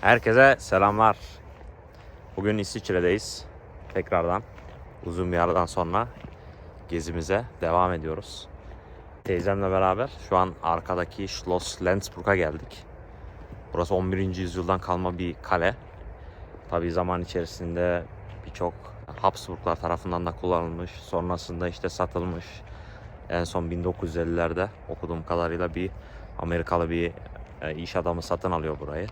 Herkese selamlar. Bugün İsviçre'deyiz. Tekrardan uzun bir aradan sonra gezimize devam ediyoruz. Teyzemle beraber şu an arkadaki Schloss Lenzburg'a geldik. Burası 11. yüzyıldan kalma bir kale. Tabii zaman içerisinde birçok Habsburglar tarafından da kullanılmış. Sonrasında işte satılmış. En son 1950'lerde okuduğum kadarıyla bir Amerikalı bir e, iş adamı satın alıyor burayı.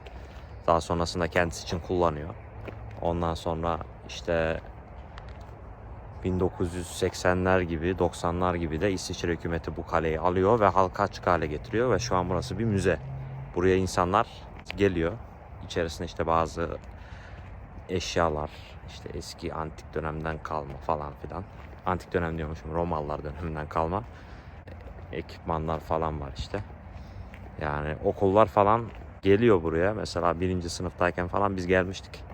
Daha sonrasında kendisi için kullanıyor. Ondan sonra işte 1980'ler gibi 90'lar gibi de İsviçre hükümeti bu kaleyi alıyor ve halka açık hale getiriyor ve şu an burası bir müze. Buraya insanlar geliyor. İçerisinde işte bazı eşyalar, işte eski antik dönemden kalma falan filan. Antik dönem diyormuşum, Romalılar döneminden kalma ekipmanlar falan var işte. Yani okullar falan geliyor buraya. Mesela birinci sınıftayken falan biz gelmiştik.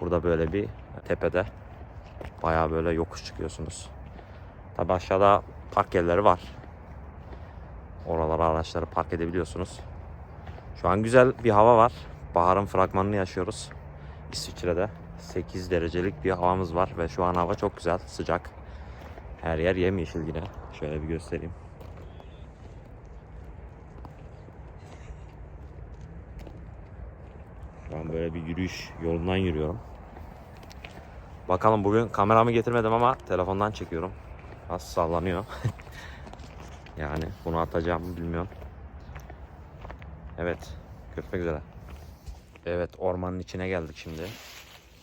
Burada böyle bir tepede bayağı böyle yokuş çıkıyorsunuz. Tabi aşağıda park yerleri var. Oralara araçları park edebiliyorsunuz. Şu an güzel bir hava var. Baharın fragmanını yaşıyoruz. İsviçre'de 8 derecelik bir havamız var ve şu an hava çok güzel, sıcak. Her yer yemyeşil yine. Şöyle bir göstereyim. Şu an böyle bir yürüyüş yolundan yürüyorum. Bakalım bugün kameramı getirmedim ama telefondan çekiyorum. Az sallanıyor. yani bunu atacağımı bilmiyorum. Evet. Görüşmek üzere. Evet ormanın içine geldik şimdi.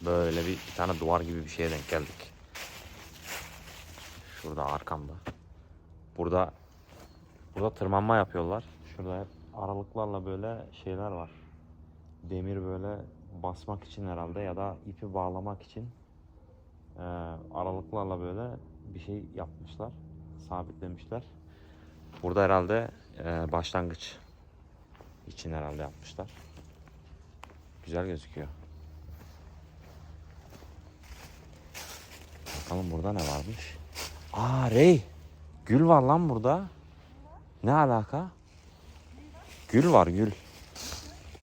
Böyle bir, bir tane duvar gibi bir şeye denk geldik. Şurada arkamda. Burada burada tırmanma yapıyorlar. Şurada hep aralıklarla böyle şeyler var demir böyle basmak için herhalde ya da ipi bağlamak için e, aralıklarla böyle bir şey yapmışlar. Sabitlemişler. Burada herhalde e, başlangıç için herhalde yapmışlar. Güzel gözüküyor. Bakalım burada ne varmış. Aa Rey. Gül var lan burada. Ne alaka? Gül var gül.